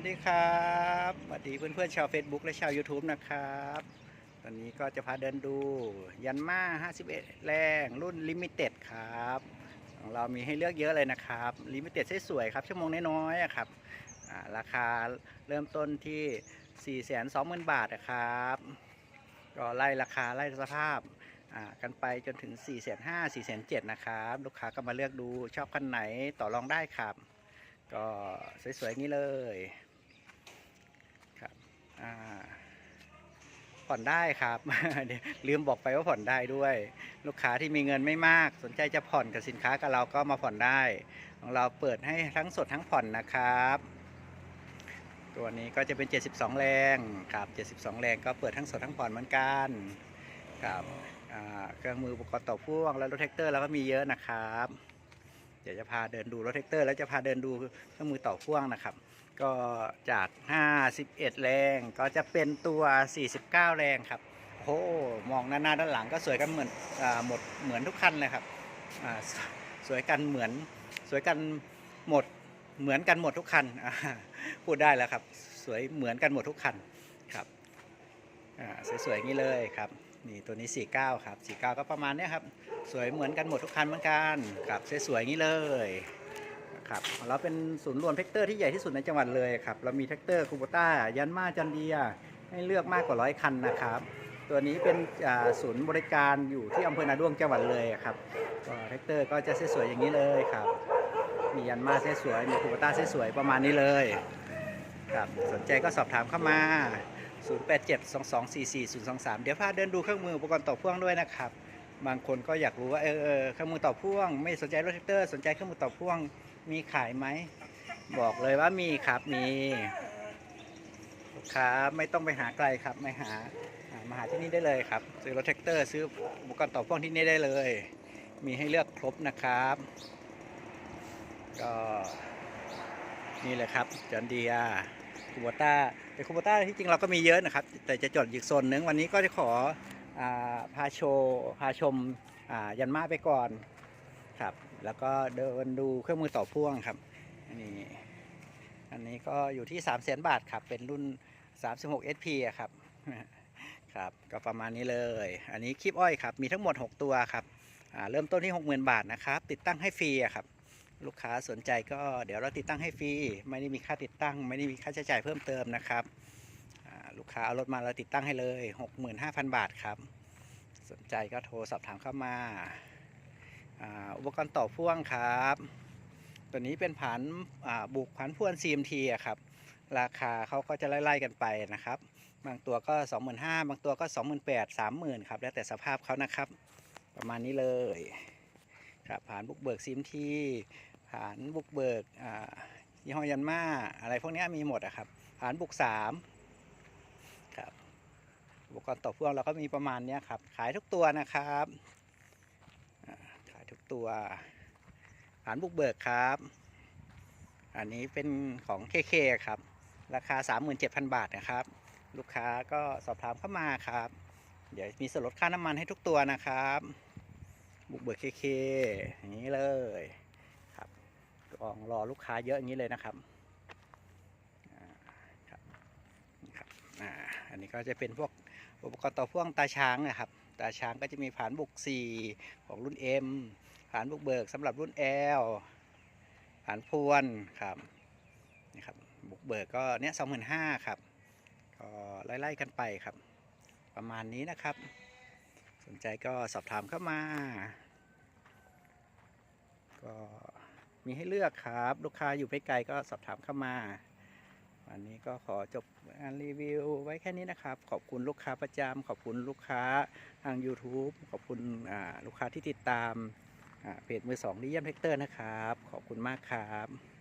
วัสดีครับสวัสดีเพื่อนๆชาว Facebook และชาว YouTube นะครับ ตอนนี้ก็จะพาเดินดูยันมา51 แรงรุ่นลิมิเต็ดครับของเรามีให้เลือกเยอะเลยนะครับลิมิเต็ดสวยๆครับ ชั่วโมงน้อยๆครับราคาเริ่มต้นที่ 420,000 บาทนะครับ ก็ไล่ราคาไล่สภาพกันไปจนถึง 4 5 0 0 0 4 7 0 0นะครับ ลูกค้าก็มาเลือกดูชอบคันไหนต่อรองได้ครับ ก็สวยๆนี้เลย ผ่อนได้ครับเดี๋ยวลืมบอกไปว่าผ่อนได้ด้วย ลูกค้าที่มีเงินไม่มาก สนใจจะผ่อนกับสินค้ากับเราก็มาผ่อนได้ ของเราเปิดให้ทั้งสดทั้งผ่อนนะครับ ตัวนี้ก็จะเป็น 72 แรงครับ 72 แรงก็เปิดทั้งสดทั้งผ่อนเหมือนกันครับเครื่องมืออุปกรณ์ต่อพ่วงและรถแท็กเตอร์เราก็มีเยอะนะครับ เดี๋ยวจะพาเดินดูรถแท็กเตอร์แล้วจะพาเดินดูเครื่องมือต่อพ่วงนะครับ ก็จาก 51 แรงก็จะเป็นตัว 49 แรงครับโอ้โหมองหน้าหน้าด้านหลังก็สวยกันเหมือนอหมดเหมือนทุกคันเลยครับสวยกันเหมือนสวยกันหมดเหมือนกันหมดทุกคันพูดได้แล้วครับ สวยเหมือนกันหมดทุกคันครับสวยๆอย่างนี้เลยครับนี่ตัวนี้ 49 ครับ 49 ก็ประมาณนี้ครับ สวยเหมือนกันหมดทุกคันเหมือนกันครับสวยๆอย่างนี้เลย ครับเราเป็นศูนย์รวมแท็กเตอร์ที่ใหญ่ที่สุดในจังหวัดเลยครับเรามีแท็กเตอร์คูโบต้ายันมาจันเดียให้เลือกมากกว่าร้อยคันนะครับตัวนี้เป็นศูนย์บริการอยู่ที่อำเภอนาด้วงจังหวัดเลยครับแท็กเตอร์ก็จะสวยๆอย่างนี้เลยครับ มียันมาสวยๆมีคูโบต้าสวยๆประมาณนี้เลยครับสนใจก็สอบถามเข้ามา 0872244023 เดี๋ยวพาเดินดูเครื่องมืออุปกรณ์ต่อพ่วงด้วยนะครับ บางคนก็อยากรู้ว่าเออเครื่องมือต่อพ่วง ไม่สนใจรถแท็กเตอร์ สนใจเครื่องมือต่อพ่วง มีขายไหม บอกเลยว่ามีครับมีลูกค้าไม่ต้องไปหาไกลครับไม่หามาหาที่นี่ได้เลยครับ ซื้อรถแท็กเตอร์ซื้ออุปกรณ์ต่อพ่วงที่นี่ได้เลย มีให้เลือกครบนะครับ ก็นี่เลยครับจอนเดียคูโบต้าแต่คูโบต้าที่จริงเราก็มีเยอะนะครับ แต่จะจดอีกโซนหนึงวันนี้ก็จะขออพาโชว์พาชมอ่ายันมาไปก่อนครับ แล้วก็เดินดูเครื่องมือต่อพ่วงครับอันนี้อันนี้ก็อยู่ที่3 0 0 0 0 0 บาทครับ เป็นรุ่น 36 SP อะครับครับก็ประมาณนี้เลย อันนี้คลิปอ้อยครับ มีทั้งหมด 6 ตัวครับเริ่มต้นที่ 60,000 บาทนะครับ ติดตั้งให้ฟรีครับ ลูกค้าสนใจก็เดี๋ยวเราติดตั้งให้ฟรี ไม่ได้มีค่าติดตั้ง ไม่ได้มีค่าใช้จ่ายเพิ่มเติมนะครับลูกค้าเอารถมาเราติดตั้งให้เลย 65,000 บาทครับ สนใจก็โทรสอบถามเข้ามา อุปกรณ์ต่อพ่วงครับ ตัวนี้เป็นผันอ่าบุกผันพ่วน CMT อะครับ ราคาเขาก็จะไล่ๆกันไปนะครับ บางตัวก็ 25,000 บางตัวก็ 28,000 30,000 ครับ แล้วแต่สภาพเขานะครับ ประมาณนี้เลยครับผ่านบุกเบิก CMT ผ่านบุกเบิกยี่ห้อยันมาอะไรพวกนี้มีหมดอะครับผ่านบุก3ครับอุปกรณ์ต่อพ่วงเราก็มีประมาณนี้ครับ ขายทุกตัวนะครับ ตัวฐานบุกเบิกครับ อันนี้เป็นของ KK คครับ ราคา 37,000 บาทนะครับ ลูกค้าก็สอบถามเข้ามาครับ เดี๋ยวมีส่วนลดค่าน้ำมันให้ทุกตัวนะครับ บุกเบิก KK อย่างนี้เลยครับกองรอลูกค้าเยอะอย่างนี้เลยนะครับอันี่ครับอันนี้ก็จะเป็นพวกอุปกรณ์ต่อพ่วงตาช้างนะครับ ตาช้างก็จะมีผานบุก 4 ของรุ่น M ผานบุกเบิกสำหรับรุ่น L ผานพวนครับนี่ครับบุกเบิกก็เนี้ยสองหมื่นห้าครับก็ไล่ๆกันไปครับ ประมาณนี้นะครับ สนใจก็สอบถามเข้ามา ก็มีให้เลือกครับ ลูกค้าอยู่ไม่ไกลก็สอบถามเข้ามาวันนี้ก็ขอจบงานรีวิวไว้แค่นี้นะครับ ขอบคุณลูกค้าประจำขอบคุณลูกค้าทาง YouTube ขอบคุณลูกค้าที่ติดตาม เพจมือสองดิเยี่ยมเทคเตอร์นะครับ ขอบคุณมากครับ